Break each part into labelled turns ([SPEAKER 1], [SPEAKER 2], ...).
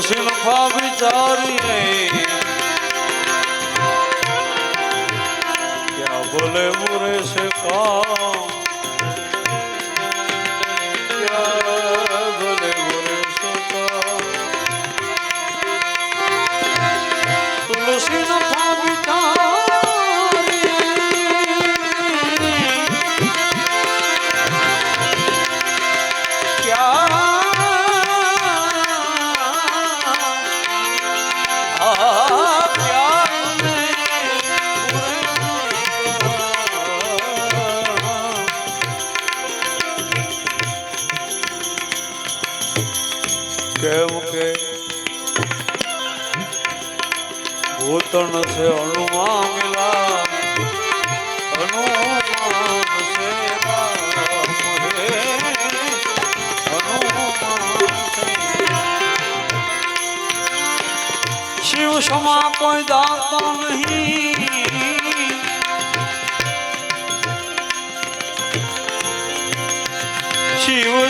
[SPEAKER 1] નફા વિચારીએ ક્યાં બોલે મુરે છે ભૂતણ છે હનુમાન છે શિવ સમા કોઈ દાતા નહીં. શિવજી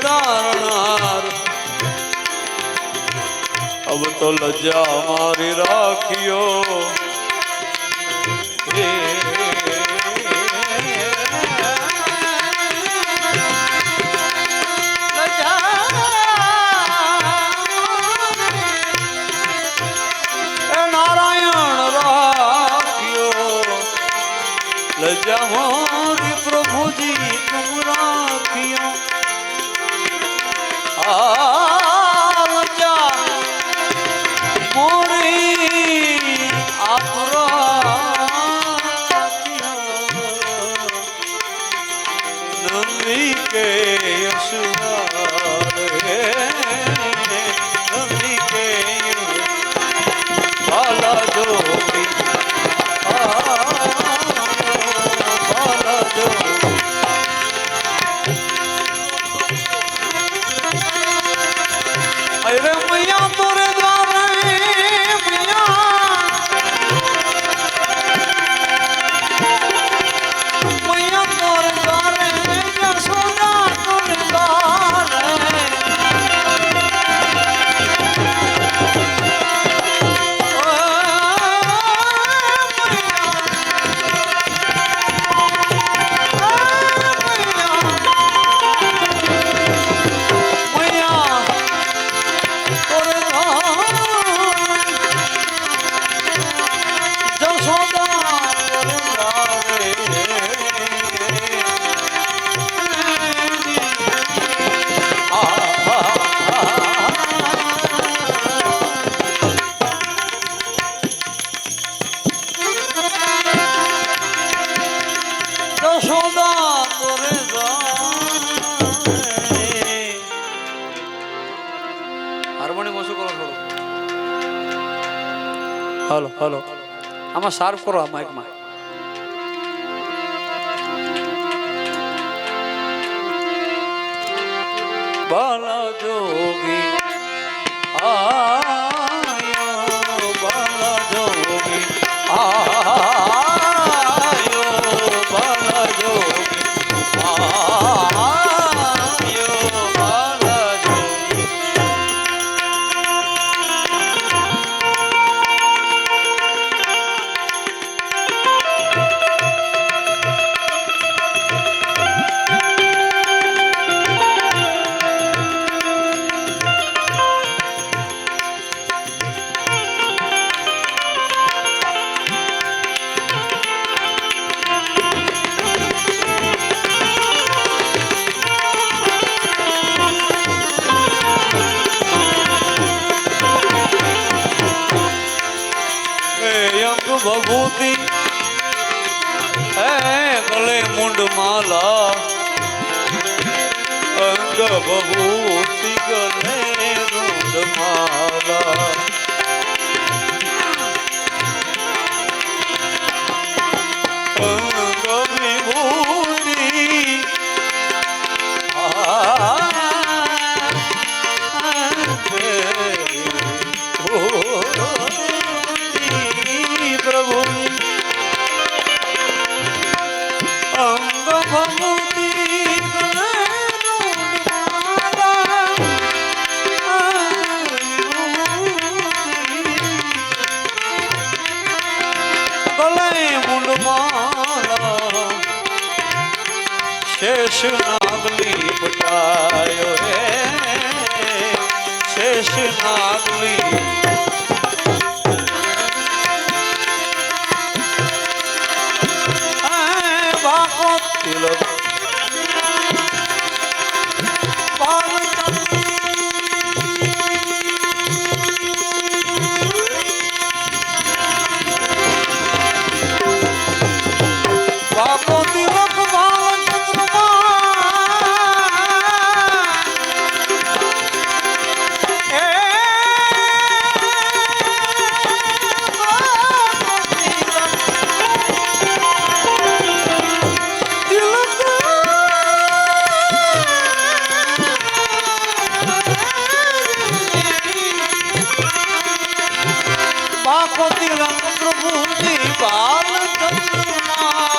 [SPEAKER 1] ધારનાર અબ તો લજ્જા મારી રાખ્યો જહો આમાં સારું કરો આ માઇકમાં બાલા જોગી ભભૂતિ હે ગલે મુંડ માલા. અંગ ભભૂતિ ગલે મુંડ માલા. શેષ નાગલી પટાયો રે શેષ નાગલી રાખો તિલમ પ્રભુજી બાલચંદ્રના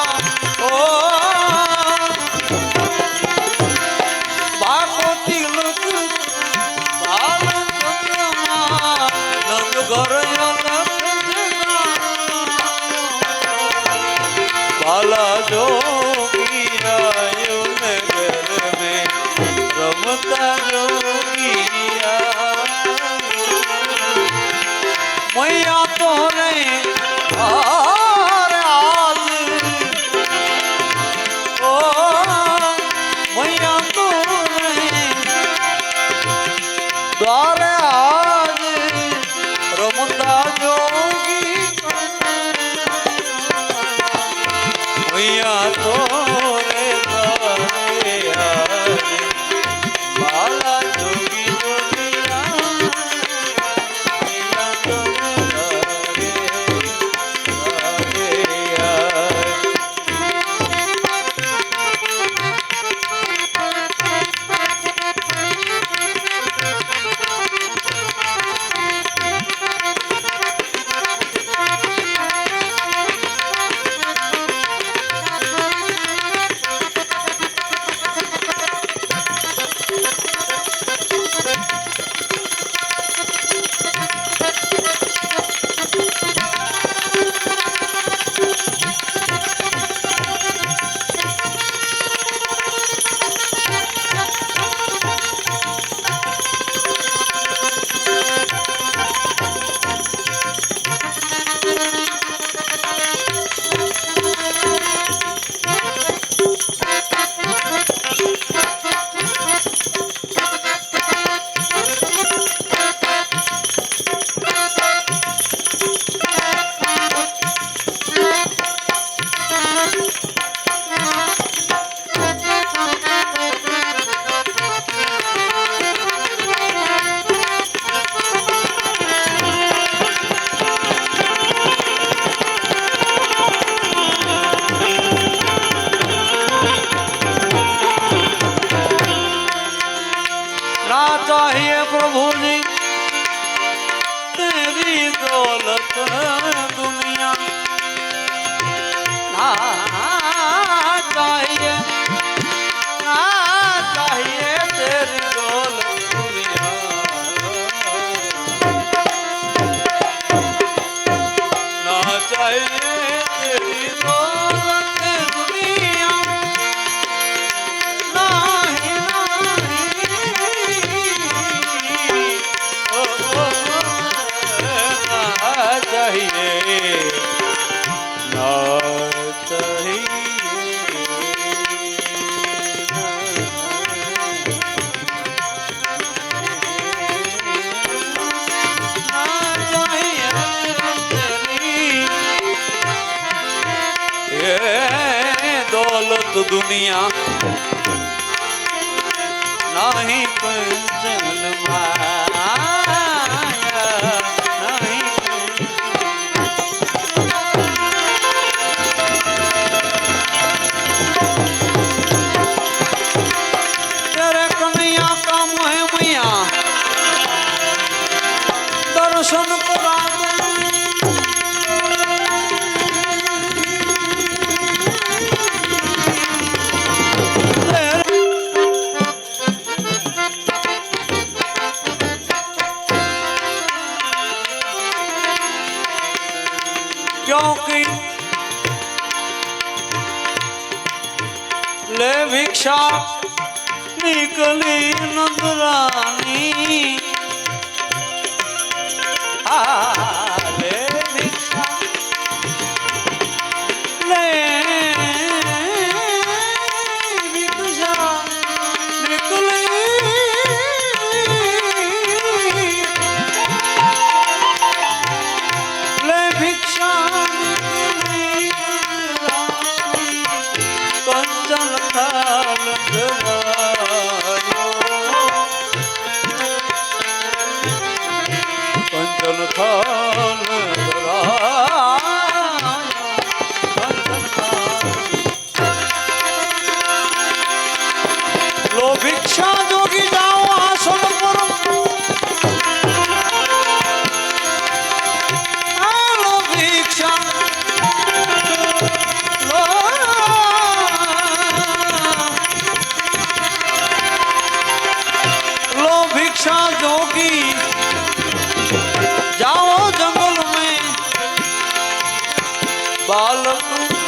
[SPEAKER 1] દુનિયા નહીં
[SPEAKER 2] જન્મા ચોકી લે ભિક્ષા નીકળી નંદરાની આ बालक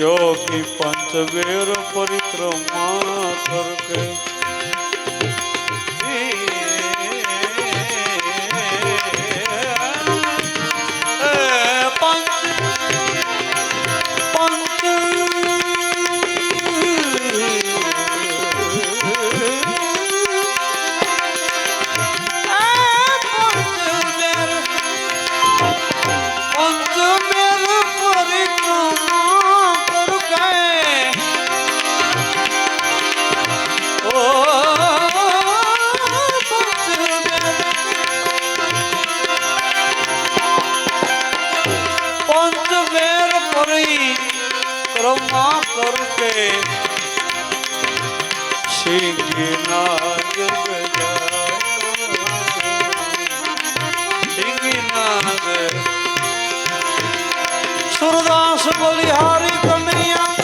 [SPEAKER 2] योगी पंचवेर परिक्रमा करके પંચ મેર કરી ક્રમા કરકે સિંગના સુરદાસ બલિહારી કનૈયા